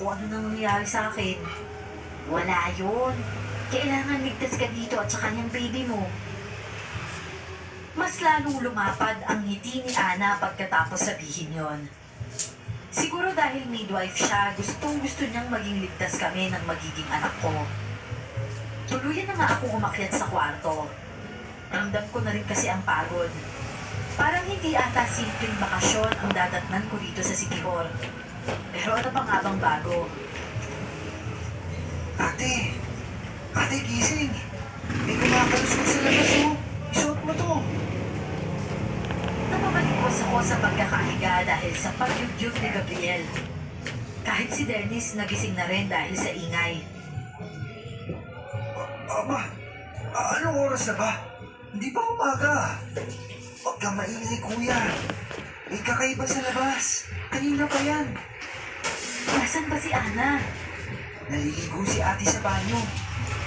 kung ano nang nangyayari sa akin. Wala yun. Kailangan ligtas ka dito at sa kanyang baby mo. Mas lalong lumapad ang ngiti ni Ana pagkatapos sabihin yon. Siguro dahil midwife siya, gustong gusto niyang maging ligtas kami ng magiging anak ko. Tuluyan na nga ako umakyat sa kwarto. Ramdam ko na rin kasi ang pagod. Parang hindi ata simpleng bakasyon ang dadatnan ko dito sa Sikihor. Pero ano pa nga bang bago? Ate! Ate, gising! May kumakalusok sa labas, oh! Isuot mo to! Napabalikos ako sa pagkakahiga dahil sa pagyugyug ni Gabriel. Kahit si Dennis nagising na rin dahil sa ingay. Aba, a- anong oras na ba? Hindi pa umaga. Huwag kang maingay, kuya. May kakaiba sa labas. Kanina pa yan. Nasaan ba si Ana? Naliligo si ate sa banyo.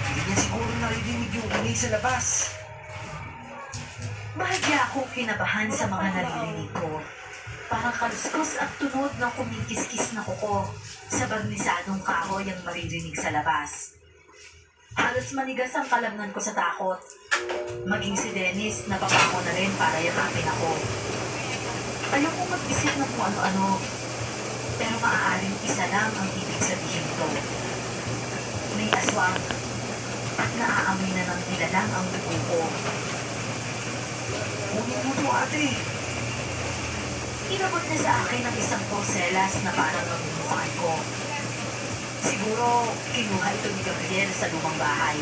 Hindi niya siguro naririnig yung ingay sa labas. Bahagya ako kinabahan sa mga naririnig ko. Parang kaluskos at tunog ng kumikiskis na kuko sa bagnisadong kahoy ang maririnig sa labas. Halos manigas ang kalamnan ko sa takot. Maging si Dennis, napapako na rin para yakapin ako. Ayoko mag-isip na kung ano-ano. Pero maaaring isa lang ang ibig sabihin ko. May aswang at naaamoy na ng nilalang ang dugo ko. Kunin mo to, ate. Inabot niya sa akin ng isang porselas na parang namumukhaan ko. Siguro, kinuha ito ni Gabriel sa lumang bahay.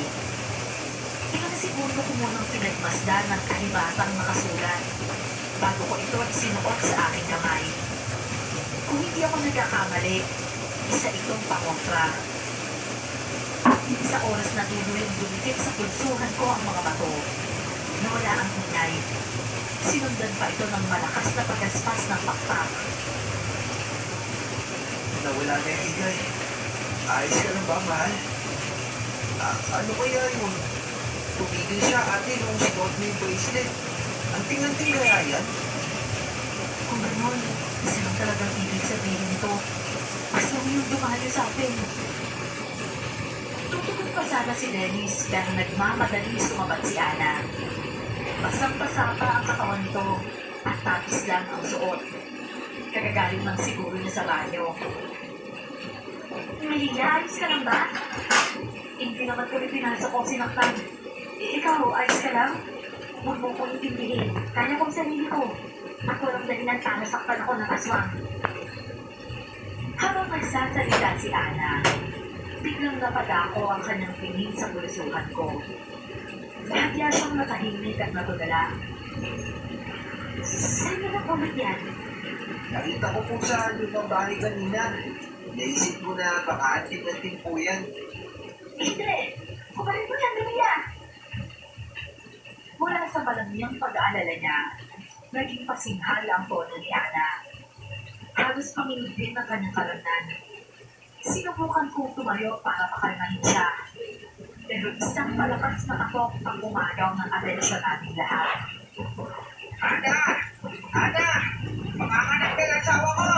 Pinakasiguro ko munang pinagmasdan ng kalibatang nakasulat bago ko ito isinuot sa aking kamay. Kung hindi ako nagkakamali, isa itong pangontra. Sa oras na tuluyang dumikit sa pulsuhan ko ang mga bato, nawala ang ingay. Sinundan pa ito ng malakas na pagaspas ng pakpak. Nawala na yung ingay. Ayos ka lang ba, mahal? Ah, ano kaya yun? Tumigil siya, ate, nung sinuot mo yung bracelet. Ang tinganting kaya yan? Kung ganon, isa lang talagang ibig sabihin nito. Aswang yung dumayo sa atin. Tutugon pa sana si Dennis pero nagmamadaling sumabat si Ana. Basang-basa pa ang katawan nito at tapis lang ang suot. Kagagaling man siguro niya sa banyo. Mahiya, ayos ka lang ba? Hindi naman ko rin pinasok ko sinaktan. I- ikaw, ayos ka lang? Huwag mo ko intindihin. Kaya kong sarili ko. Ako lang dahilan para saktan ako ng aswang. Habang nagsasalita si Ana, biglang napadako ang kanyang tingin sa pulsuhan ko. Bahagya siyang natahimik at natulala. Saan niya napulit yan? Nakita ko po sa lumang bahay kanina. Naisip ko na baka anting-anting po yan. Hindi! Kumarin mo yan, Maria! Mula sa malamiyang pag-aalala niya, naging pasinghal ang tono ni Ana. Halos pamilig din ang kanyang kalamnan. Sinubukan kong tumayo para pakalmahin siya. Pero isang malakas na takot ang umagaw ng atensyon nating lahat. Ana! Ana! Makakanap ka ng asawa ko!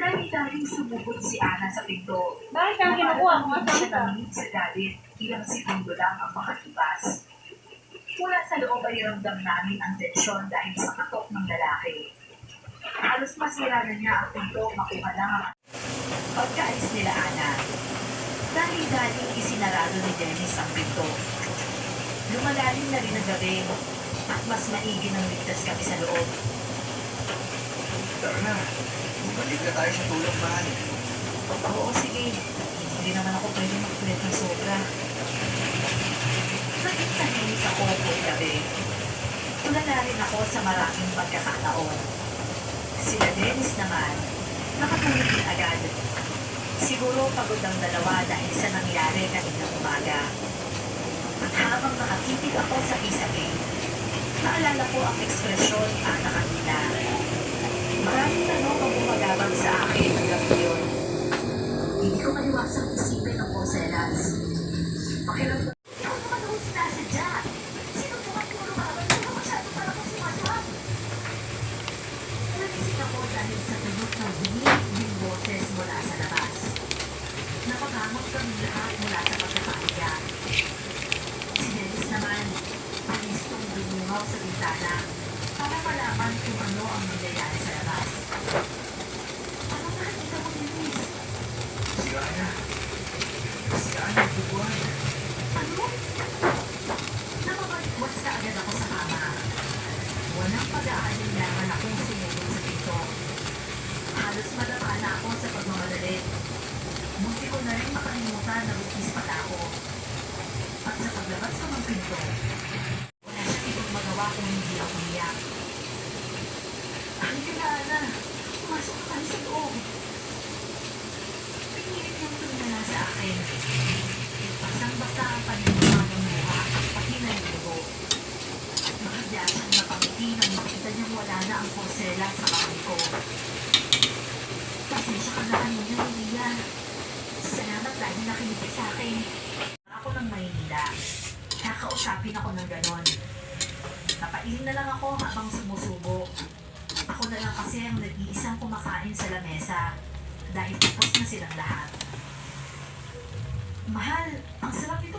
Dali-daling sumubot si Ana sa pinto. Bakit kang kinukuha mo? Siya naminig sa galit. Ilang segundo lang ang makalipas. Mula sa loob ay ramdam namin ang tensyon dahil sa katok ng lalaki. Halos masira na niya ang pinto makuha lang ang pagkaalis nila Ana. Dali-daling isinarado ni Dennis ang pinto. Lumalalim na rin ang gabi at mas maigi ng ligtas kami sa loob. Tara na. Bumalik na tayo sa tulog, mahal. Oo, sige. Hindi naman ako pwede magkulit ng sobra. Tulala rin ako sa maraming pagkakataon. Sila Dennis naman, nakatulog agad. Siguro pagod ang dalawa dahil sa nangyari kaninang umaga. At habang nakakitig ako sa isagay, naalala ko ang ekspresyon Ana kanina. Maraming tanong ang bumagabang sa akin ng gabi yun. Hindi ko maiwasang isipin ang porcelas. Pakiramdam. dahil sa tayot ng binig yung boses mula sa labas. Napagamot kami lahat mula sa pagkapaayan. Si Dennis naman, panistong lumungaw sa bintana para malaman kung ano ang nangyayari sa labas. Ano nakakita mo, Dennis? Si Ana. Si Ana, buwan. Ano? Napabalikwas ka agad ako sa kama. Walang pag-aalinlangan akong sinunod pinto. Halos madapa na ako sa pagmamadali. Munti ko na rin makalimutan na bukis pala ako. At sa paglabas ko ng pinto, wala siyang ibang magawa kung hindi ako umiyak. Halika na, Ana. Pumasok ka tayo sa loob. Pinilit niyang tumala sa akin. Basang-basa ang paniniwala ng mukha at pati na yung dugo. Bahagya siyang napangiti nang makita niyang wala na ang porsela sa kamay ko. Pasensya ka na kanina, Lilia. Salamat dahil nakinig sa akin. Ako ng Maynila. Kakausapin ako ng ganon. Napailing na lang ako habang sumusubo. Ako na lang kasi ang nag-iisang kumakain sa lamesa dahil tapos na silang lahat. Mahal, ang sarap nito